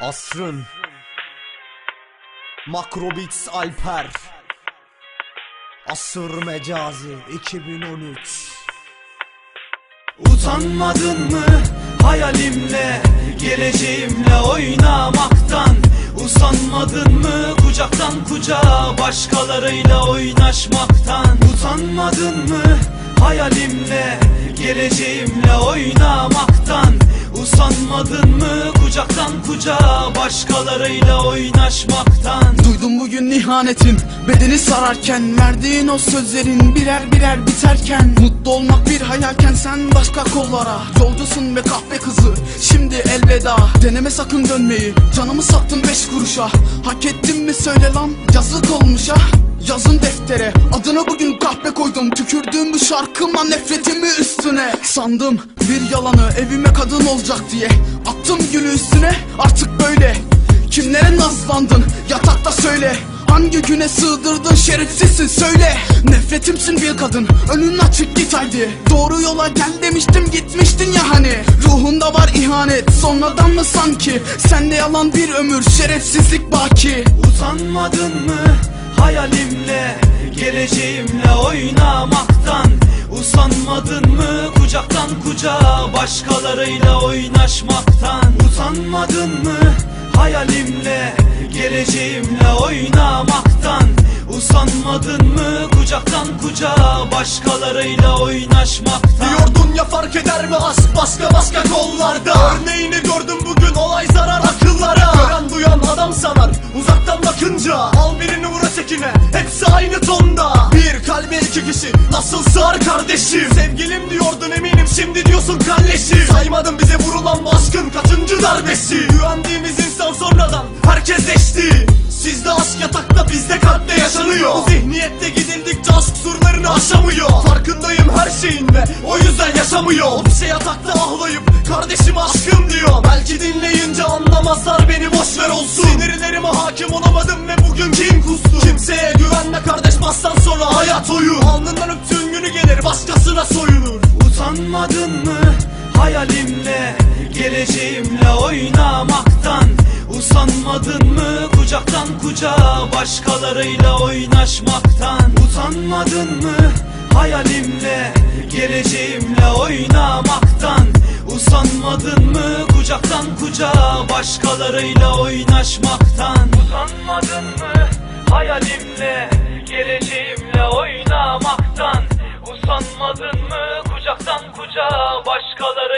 Asrın. Makrobits Alper. Asır Mecazi 2013 Utanmadın mı hayalimle Geleceğimle oynamaktan? Usanmadın mı kucaktan kucağa Başkalarıyla oynaşmaktan? Utanmadın mı hayalimle Geleceğimle oynamaktan Başkalarıyla oynaşmaktan. Duydum bugün ihanetin Bedeni sararken Verdiğin o sözlerin birer birer biterken. Mutlu olmak bir hayalken sen başka kollara. Yolcusun be kahpe kızı. Şimdi elveda. Deneme sakın dönmeyi. Canımı sattın beş kuruşa. Hak ettim mi söyle lan? Yazık olmuş ha? Yazın deftere. Adına bugün kahpe koydum. Tükürdüğüm bu şarkıma nefretimi üstüne. Sandım bir yalanı evime kadın olacak diye. Attım gülü üstüne. Artık böyle Nazlandın yatakta söyle. Hangi güne sığdırdın? Şerefsizsin söyle. Nefretimsin bir kadın. Önün açık git haydi. Doğru yola gel demiştim gitmiştin ya hani. Ruhunda var ihanet sonradan mı sanki? Sende yalan bir ömür şerefsizlik baki. Utanmadın mı hayalimle Geleceğimle oynamaktan? Usanmadın mı kucaktan kucağa Başkalarıyla oynaşmaktan? Utanmadın mı hayalimle Geleceğimle oynamaktan Usanmadın mı kucaktan kucağa Başkalarıyla oynaşmaktan? Diyordun ya fark eder mi aşk başka başka kollarda? Örneğini gördüm bugün olay zarar akıllara. Gören duyan adam sanar uzaktan bakınca. Al birini vur ötekine hepsi aynı tonda. Bir kalbe iki kişi nasıl sığar kardeşim? Sevgilim diyordun eminim şimdi diyorsun kalleşim Saymadın bize vurulan şeyin ve o yüzden yaşamıyor şey yatakta ağlayıp kardeşim aşkım diyor Belki dinleyince anlamazlar beni boşver olsun. Sinirlerime hakim olamadım ve bugün kim kustu? Kimseye güvenme kardeş bastan sonra hayat oyun Alnından öptüğün günü gelir başkasına soyunur Utanmadın mı hayalimle Geleceğimle oynamaktan? Usanmadın mı kucaktan kucağa Başkalarıyla oynaşmaktan? Utanmadın mı hayalimle Geleceğimle oynamaktan Usanmadın mı kucaktan kucağa Başkalarıyla oynaşmaktan? Utanmadın mı hayalimle Geleceğimle oynamaktan? Usanmadın mı kucaktan kucağa oynaşmaktan